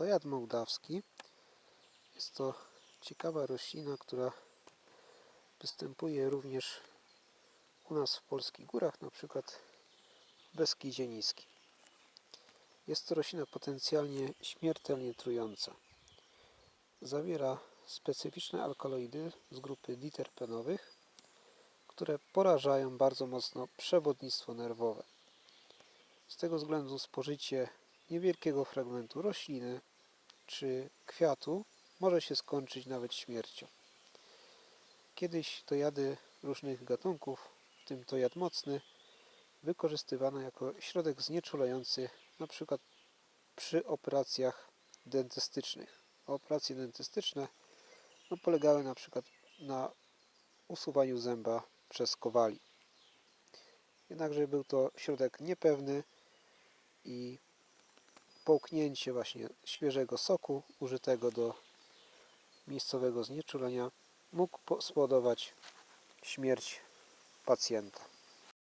To jad mołdawski. Jest to ciekawa roślina, która występuje również u nas w polskich górach, na przykład w Beskidzie Niskim. Jest to roślina potencjalnie śmiertelnie trująca. Zawiera specyficzne alkaloidy z grupy diterpenowych, które porażają bardzo mocno przewodnictwo nerwowe. Z tego względu spożycie niewielkiego fragmentu rośliny czy kwiatu może się skończyć nawet śmiercią. Kiedyś to jady różnych gatunków, w tym to jad mocny, wykorzystywano jako środek znieczulający przykład przy operacjach dentystycznych. Operacje dentystyczne no, polegały na przykład na usuwaniu zęba przez kowali. Jednakże był to środek niepewny i połknięcie właśnie świeżego soku użytego do miejscowego znieczulenia mógł po- spowodować śmierć pacjenta.